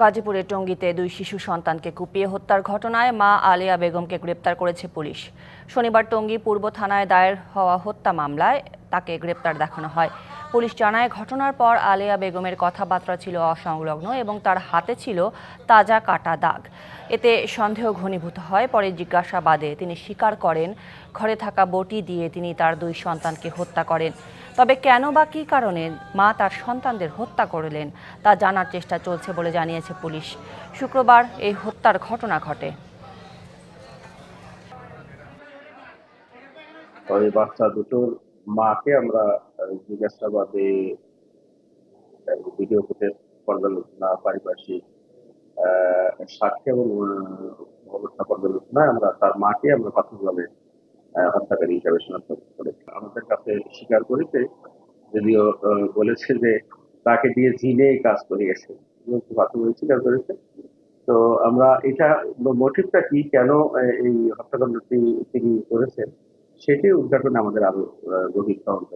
গাজীপুরের টঙ্গীতে দুই শিশু সন্তানকে কুপিয়ে হত্যার ঘটনায় মা আলিয়া বেগমকে গ্রেপ্তার করেছে পুলিশ। শনিবার টঙ্গী পূর্ব থানায় দায়ের হওয়া হত্যা মামলায় তাকে গ্রেপ্তার দেখানো হয়। পুলিশ জানায়, ঘটনার পর আলিয়া বেগমের কথাবার্তা ছিল অসংলগ্ন এবং তার হাতে ছিল তাজা কাটা দাগ। এতে সন্দেহ ঘনীভূত হয়। পরে জিজ্ঞাসাবাদে তিনি স্বীকার করেন, ঘরে থাকা বটি দিয়ে তিনি তার দুই সন্তানকে হত্যা করেন। তবে কেন বা কী কারণে মা তার সন্তানদের হত্যা করলেন, তা জানার চেষ্টা চলছে বলে জানিয়েছে পুলিশ। শুক্রবার এই হত্যার ঘটনা ঘটে। ওই বাচ্চা দুটোর মাকে আমরা জিজ্ঞাসাবাদে ভিডিও ফুটেজ পর্যালোচনা, পারিপার্শ্বিক আহ, সাক্ষ্য এবং অবস্থা পর্যালোচনায় আমরা তার মাকে আমরা প্রাথমিকভাবে হত্যাকারী হিসাবে শনাক্ত করেছি। আমাদের কাছে স্বীকার করেছে যদিও বলেছে যে তাকে দিয়ে জিনে কাজ করিয়েছে যেহেতু প্রাথমিক স্বীকার করেছে। তো আমরা এটা মোটিভটা কি কেন এই হত্যাকাণ্ডটি তিনি করেছেন সেটি উদ্ঘাটনে আমাদের আরও গভীর তদন্ত